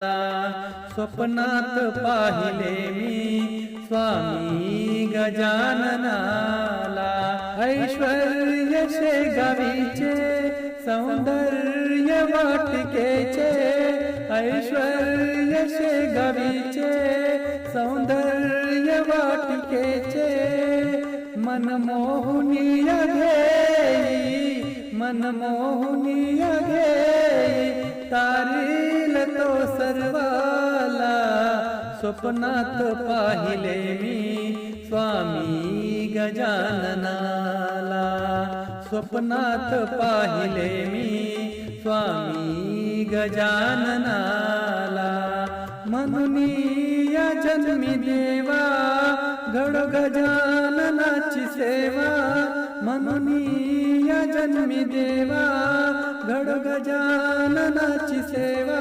स्वप्नात पाहिले मी स्वामी गजाननाला। ऐश्वर्य से गवीचे, सौंदर्य वाटिकेचे। ऐश्वर्य से गवीचे, सौंदर्य वाटिकेचे। मनमोहनीय घेई मनमोहनीय घेई। सर्वाला स्वप्नात पाहिले मी स्वामी गजाननाला. स्वप्नात पाहिले मी स्वामी गजाननाला. म्हणून या जन्मी देवा घड गजाननाची सेवा. म्हणून या जन्मी देवा घड गजाननाची सेवा.